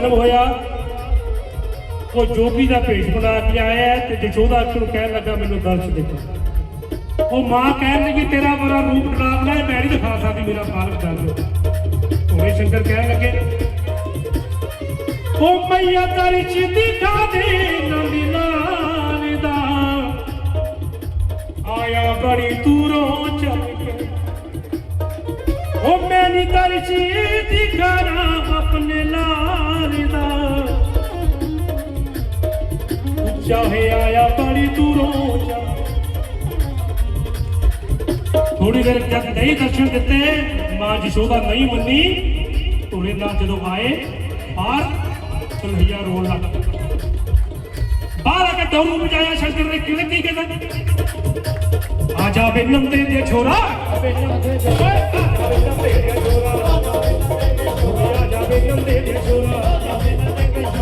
ਜਨਮ ਹੋਇਆ। ਉਹ ਜੋਗੀ ਦਾ ਭੇਸ਼ ਬਣਾ ਕੇ ਆਇਆ ਤੇ ਜਸ਼ੋਦਾ ਨੂੰ ਕਹਿਣ ਲੱਗਾ, ਮੈਨੂੰ ਦਰਸ਼ ਦੇਖੋ। ਉਹ ਮਾਂ ਕਹਿਣ ਲੱਗੀ, ਤੇਰਾ ਬੜਾ ਰੂਪ ਡਰਾਵਣਾ ਹੈ, ਮੈਂ ਨਹੀਂ ਦਿਖਾ ਸਕਦੀ, ਮੇਰਾ ਪਾਲਕ ਦਰਸ਼ ਉਹਨੇ ਸ਼ੰਕਰ ਕਹਿਣ ਲੱਗੇ, ਉਹ ਮਈਆ ਦਰਸ਼ ਦਿਖਾ ਦੇ ਨੰਦੀ ਦਾ। ਆਇਆ ਬੜੀ ਦੂਰੋਂ ਚੱਲ ਕੇ ਉਹ ਮੈਨੀ ਦਿਖਾਣਾ ਆਪਣੇ ਲਾਲ ਦਾ। ਚਾਹੇ ਆਇਆ ਬੜੀ ਦੂਰੋਂ ਚੱਲ ਥੋੜੀ ਦੇਰ ਜਦ ਨਹੀਂ ਦਰਸ਼ਨ ਦਿੱਤੇ, ਮਾਂ ਜਸ਼ੋਦਾ ਨਹੀਂ ਮੰਨੀ। ਧੋਲੇ ਨਾਲ ਜਦੋਂ ਆਏ, ਬਾਹਰ ਕਨਈਆ ਰੋਣ ਲੱਗ ਬਾਹਰ ਆ ਕੇ ਡੌਰੂ ਵਜਾਇਆ ਸ਼ੰਕਰ ਨੇ ਕਿਵੇਂ ਕੀ ਕਹਿੰਦਾ ਆ ਜਾ ਵੇ ਨੰਦੇ ਦੇ ਛੋਰਾ। ਆ ਵੇ ਨੰਦੇ ਦੇ ਓਏ, ਆ ਵੇ ਨੰਦੇ ਦੇ ਛੋਰਾ। ਆ ਜਾ ਵੇ ਨੰਦੇ ਦੇ ਛੋਰਾ।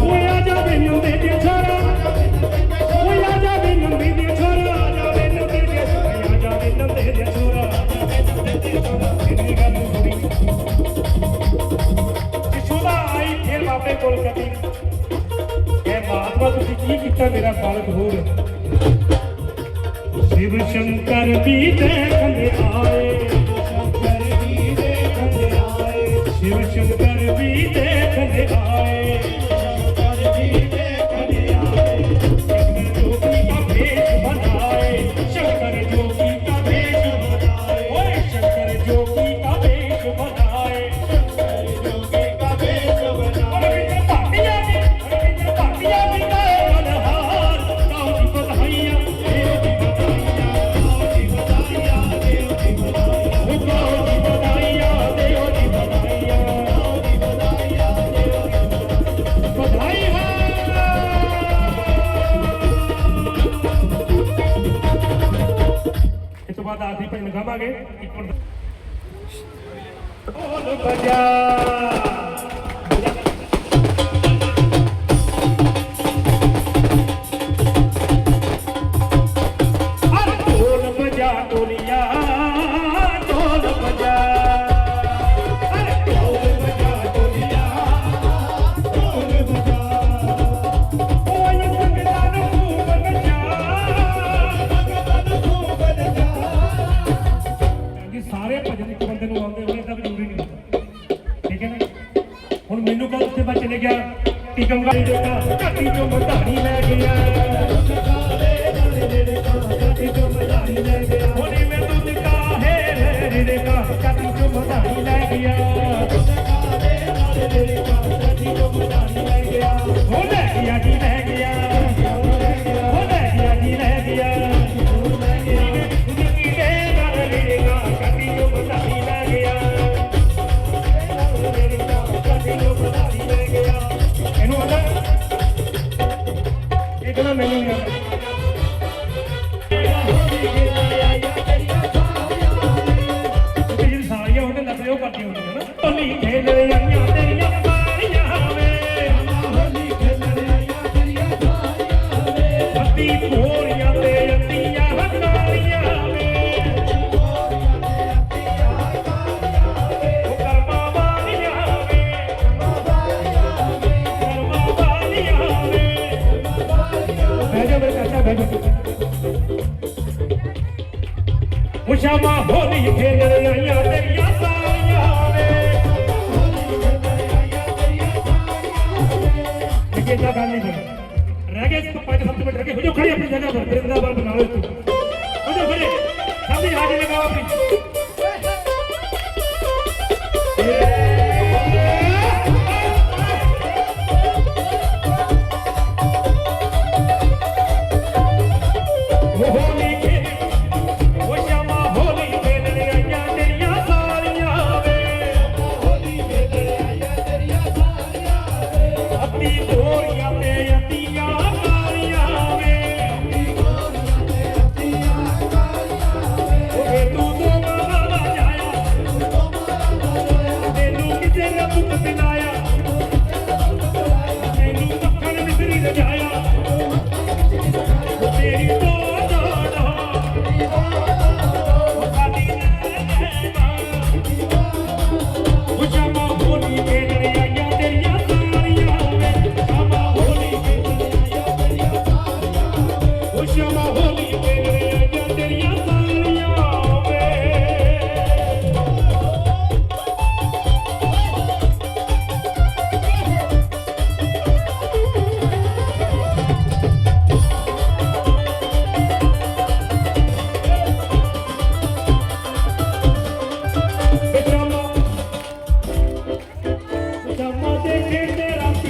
ਓਏ ਆ ਜਾ ਵੇ ਨੰਦੇ ਦੇ ਛੋਰਾ। ਓਏ ਆ ਜਾ ਵੇ ਨੰਦੇ ਦੇ ਛੋਰਾ। ਆ ਜਾ ਗੱਲ ਹੋਈ ਯਸ਼ੋਦਾ ਆਈ ਫਿਰ ਬਾਬੇ ਕੋਲ ਕਹੀ ਇਹ ਮਹਾਤਮਾ ਤੁਸੀਂ ਕੀ ਕੀਤਾ ਮੇਰਾ ਬਾਲਕ ਹੋਰ? ਸ਼ਿਵ ਸ਼ੰਕਰ ਵੀ ਦੇਖਦੇ ਆਏ। ਸ਼ੰਕਰ ਵੀ ਦੇਖਦੇ ਆਏ। ਸ਼ਿਵ ਸ਼ੰਕਰ ਵੀ ਦੇਖਦੇ ਆਏ। ਆਖਰੀ ਭਜਨ ਗਾਵਾਂਗੇ ਇੱਕ ਮਿੰਟ। ਢੋਲ ਬਜਾ ਟਿਕਮ ਵਾਲੀ ਜਗ੍ਹਾ ਘਾਟੀ ਚੋਂ ਮਧਾਣੀ ਸ਼ਾਮਾ ਹੋਲੀ ਖੇਲ ਆਈਆਂ ਤੇਰੀਆਂ ਸਾਲੀਆਂ ਵੇ। ਇਹ ਤਾਂ ਗੱਲ ਨਹੀਂ ਰਹਿ ਗਏ ਪੰਜ ਸੱਤ ਮਿੰਟ ਰਹਿ ਗਏ ਹੋ ਜਾਓ, ਖੜੇ ਆਪਣੀ ਜਗ੍ਹਾ ਪਰ ਬ੍ਰਿੰਦਾਵਨ ਬਣਾ ਲਓ ਤੂੰ। ਹੋ ਜਾਓ, ਖੜੇ। ਸਾਹਮਣੇ ਹਾਜ਼ਰ ਲਗਾਓ ਆਪਣੀ।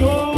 Oh.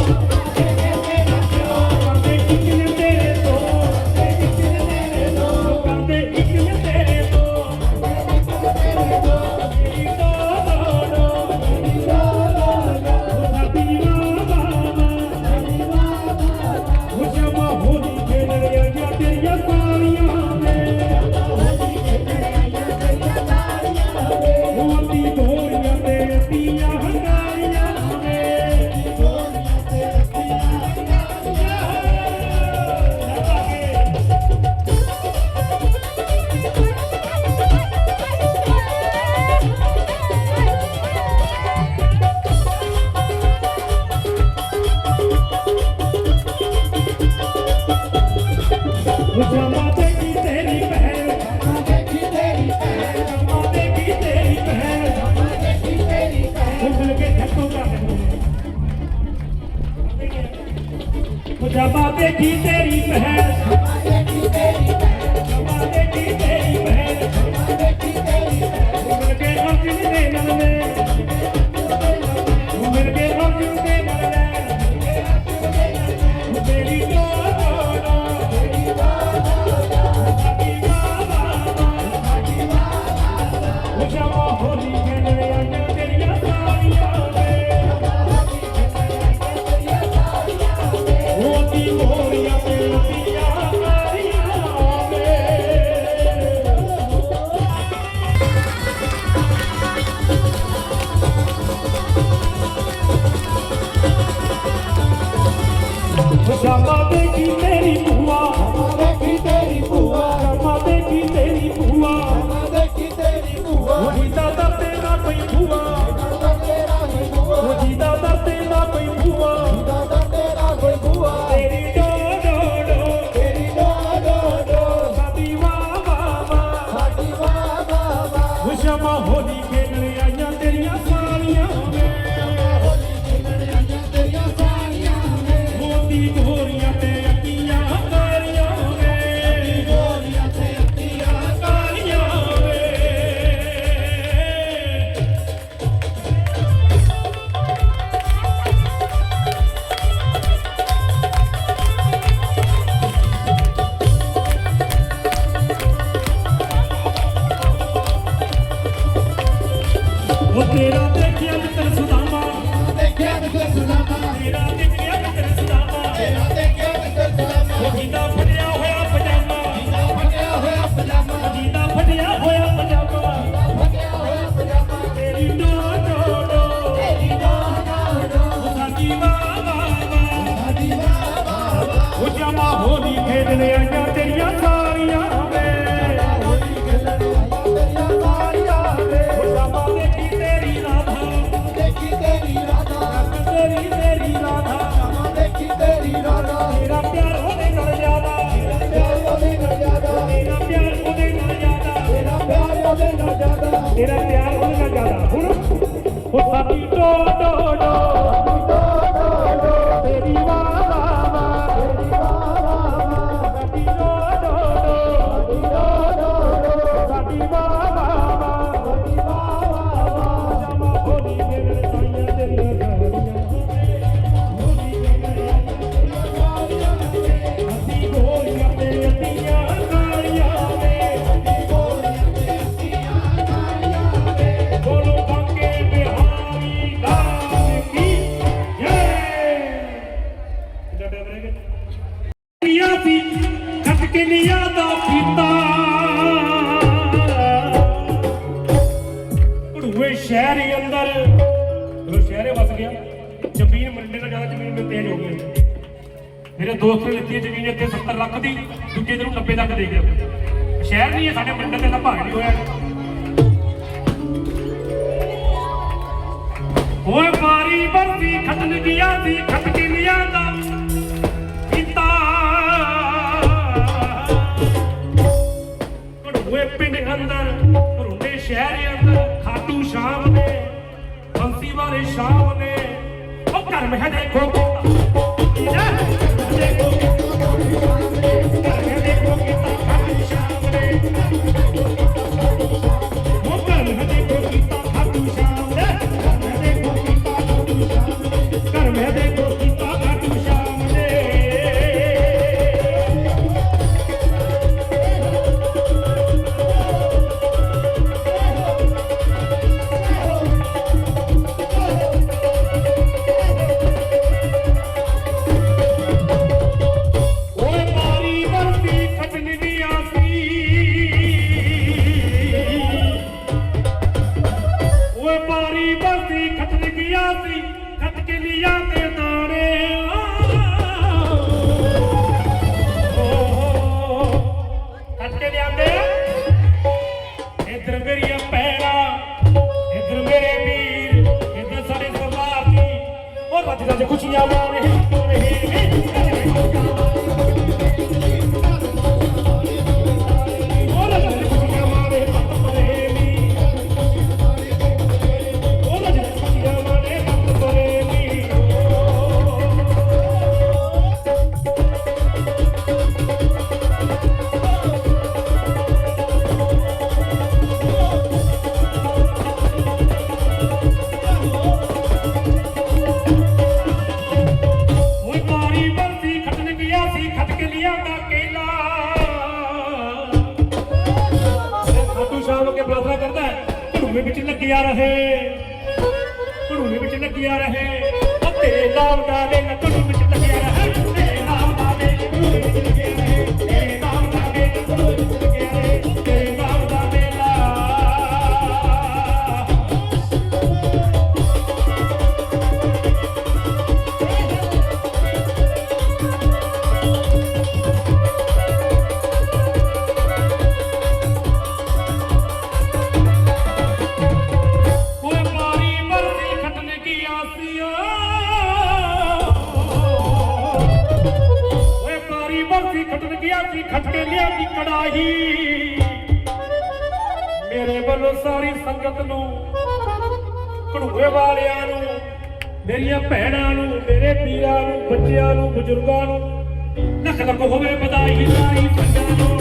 Shama Begi Meri Bua Who's that? Do, do, do, do, do. Page ਹੋ ਗਏ ਮੇਰੇ ਦੋਸਤ ਨੇ ਲਿੱਤੀ ਜ਼ਮੀਨ ਇੱਥੇ 70 ਲੱਖ ਦੀ, ਦੂਜੇ ਦਿਨ 90 ਲੱਖ ਦੇ ਗਿਆ। ਸ਼ਹਿਰ ਨਹੀਂ ਹੈ, ਸਾਡੇ ਪਿੰਡ ਦੇ ਲੱਭਾ ਨਹੀਂ ਹੋਇਆ ਓਏ ਬਾਰੀ ਬਰਦੀ ਖਟਨ ਗਿਆ ਸੀ ਖਟਕੀ ਲਿਆਂ ਦਾ ਕੀਤਾ। ਘੜੂਏ ਪਿੰਡ ਅੰਦਰ ਘੜੂਏ ਸ਼ਹਿਰ ਅੰਦਰ, ਖਾਟੂ ਸ਼ਾਮ ਨੇ ਬੰਸੀ ਵਾਲੇ ਸ਼ਾਮ ਨੇ กันไม่ให้ได้ครบ ਰਹੇ। ਅਤੇ ਨਾਮ ਦਾ ਲੈ ਉੱਪਰ ਸੀ ਖਟਣ ਗਿਆ ਸੀ, ਖਟਕੇ ਲਿਆ ਦੀ ਕੜਾਹੀ। ਮੇਰੇ ਵੱਲੋਂ ਸਾਰੀ ਸੰਗਤ ਨੂੰ ਕਢੂਏ ਵਾਲਿਆਂ ਨੂੰ, ਮੇਰੀਆਂ ਭੈਣਾਂ ਨੂੰ, ਮੇਰੇ ਪੀਰਾਂ ਨੂੰ, ਬੱਚਿਆਂ ਨੂੰ, ਬਜ਼ੁਰਗਾਂ ਨੂੰ ਲੱਖ ਹੋਵੇ ਵਧਾਈ ਲਾਈ ਸੰਗਤ ਨੂੰ।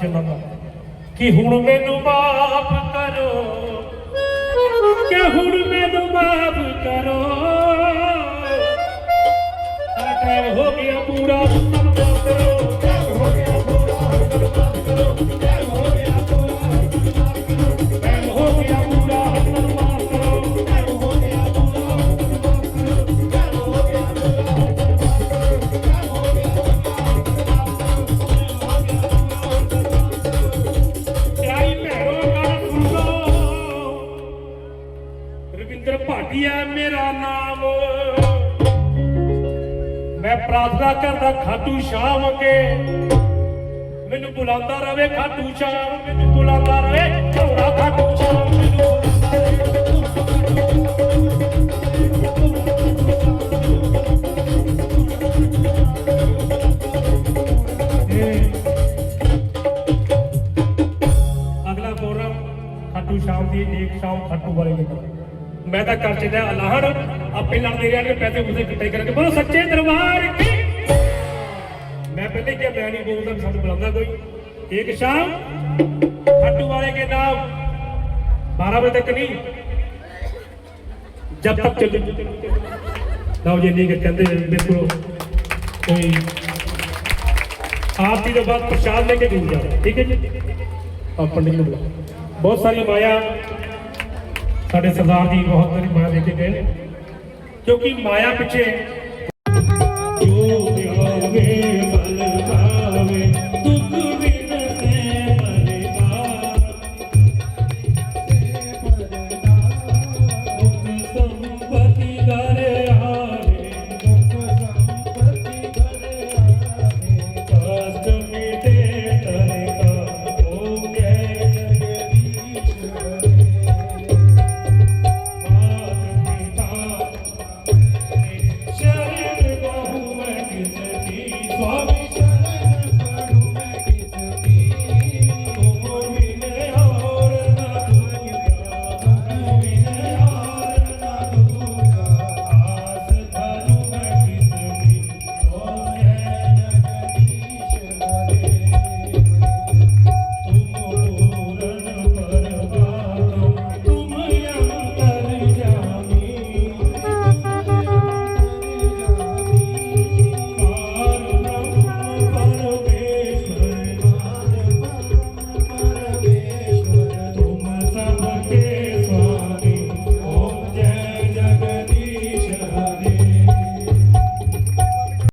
ਸਭ ਕਿ ਹੁਣ ਮੈਨੂੰ ਮਾਫ ਕਰੋ। ਕਿ ਹੁਣ ਮੈਨੂੰ ਮਾਫ ਕਰੋ। ਆ ਟਾਈਮ ਹੋ ਗਿਆ ਪੂਰਾ। ਮਾਫ ਕਰੋ ਹੋ ਗਿਆ ਪੂਰਾ ਮਾਫ ਕਰੋ ਰਵਿੰਦਰ ਭਾਟੀਆ ਮੇਰਾ ਨਾਮ ਮੈਂ ਪ੍ਰਾਰਥਨਾ ਕਰਦਾ ਖਾਟੂ ਸ਼ਾਮ ਕੇ ਮੈਨੂੰ ਬੁਲਾਉਂਦਾ ਰਵੇ ਖਾਟੂ ਸ਼ਾਮ, ਮੈਨੂੰ ਬੁਲਾਉਂਦਾ ਰਵੇ ਝੋੜਾ ਖਾਟੂ ਸ਼ਾਮ, ਮੈਨੂੰ ਅਗਲਾ ਪ੍ਰੋਗਰਾਮ ਖਾਟੂ ਸ਼ਾਮ ਦੀ ਇੱਕ ਸ਼ਾਮ ਖਾਟੂ ਵਾਲੇ ਦੇ ਨਾਲ। ਮੈਂ ਤਾਂ ਕਰ ਚਿਆ ਅਲਾਹੜ ਆਪੇ ਲੜਦੇ ਰਹਿਣਗੇ, ਪੈਸੇ ਪੂਸੇ ਇਕੱਠੇ ਕਰਕੇ। ਬੋਲੋ, ਸੱਚੇ ਦਰਬਾਰ ਕੀ? ਮੈਂ ਪਹਿਲੇ ਕਿਹਾ, ਮੈਂ ਨਹੀਂ ਬੋਲਦਾ ਸਾਨੂੰ ਬੁਲਾਉਂਦਾ ਕੋਈ। ਇੱਕ ਸ਼ਾਮ ਖਾਟੂ ਵਾਲੇ ਕੇ ਨਾਮ 12 ਵਜੇ ਤੱਕ ਨਹੀਂ। ਜਬ ਤੱਕ ਚੱਲੂ। ਲਓ ਜੀ ਨਹੀਂ ਕਹਿੰਦੇ ਬਿਲਕੁਲ ਕੋਈ ਆਰਤੀ ਤੋਂ ਬਾਅਦ ਪ੍ਰਸ਼ਾਦ ਲੈ ਕੇ ਜੂਰ ਜਾਓ ਠੀਕ ਹੈ ਜੀ? ਆ ਪੰਡਿਤ ਨੂੰ ਬੁਲਾਓ। ਬਹੁਤ ਸਾਰੀ ਮਾਇਆ ਸਾਡੇ ਸਰਦਾਰ ਜੀ ਬਹੁਤ ਸਾਰੀ ਮਾਇਆ ਦੇ ਕੇ ਗਏ ਨੇ। ਕਿਉਂਕਿ ਮਾਇਆ ਪਿੱਛੇ